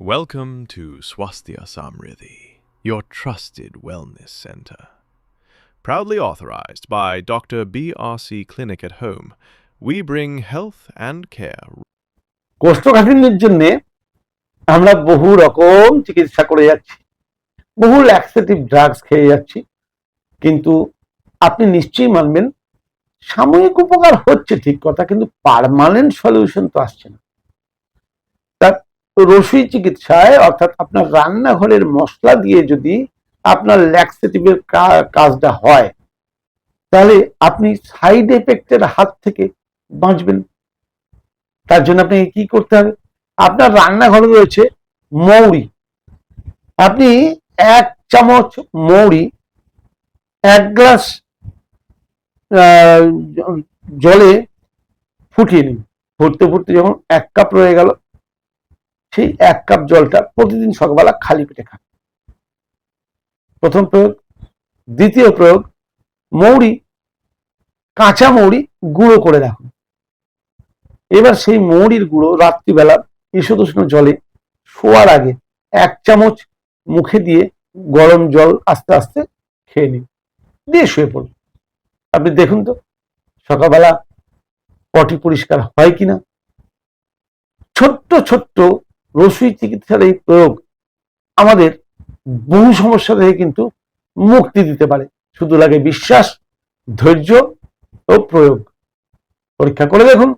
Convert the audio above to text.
Welcome to Swasthya Samriddhi, your trusted wellness center. Proudly authorized by Dr. BRC Clinic at Home, we bring health and care কোষ্ঠকাঠিন্যের জন্য আমরা বহু রকম চিকিৎসা করে যাচ্ছি বহু ল্যাক্সেটিভ ড্রাগস খেয়ে যাচ্ছি কিন্তু আপনি নিশ্চয়ই মানবেন সাময়িক উপকার হচ্ছে ঠিক কথা কিন্তু পার্মানেন্ট সলিউশন তো আসছে না তার রসুই চিকিৎসায়, অর্থাৎ আপনার রান্নাঘরের মশলা দিয়ে যদি আপনার ল্যাক্সেটিভের কাজটা হয়, তাহলে আপনি সাইড এফেক্টের হাত থেকে বাঁচবেন। তার জন্য আপনাকে কি করতে হবে? আপনার রান্নাঘরে রয়েছে মৌরি। আপনি এক চামচ মৌরি, এক গ্লাস জলে ফুটিয়ে নিন। ফুটতে ফুটতে যখন এক কাপ রয়ে গেল সেই এক কাপ জলটা প্রতিদিন সকালবেলা খালি পেটে খান। প্রথম প্রয়োগ। দ্বিতীয় প্রয়োগ, মৌরি, কাঁচা মৌরি গুঁড়ো করে রাখুন। এবার সেই মৌরির গুঁড়ো রাত্রিবেলা ঈষদুষ্ণ জলে শোয়ার আগে এক চামচ মুখে দিয়ে গরম জল আস্তে আস্তে খেয়ে নিন। দিয়ে শুয়ে পড়ুন। আপনি দেখুন তো, সকালবেলা পটি পরিষ্কার হয় কিনা। ছোট্ট ছোট্ট রসুই চিকিৎসার এই প্রয়োগ আমাদের বহু সমস্যা থেকে কিন্তু মুক্তি দিতে পারে। শুধু লাগে বিশ্বাস, ধৈর্য ও প্রয়োগ। পরীক্ষা করে দেখুন।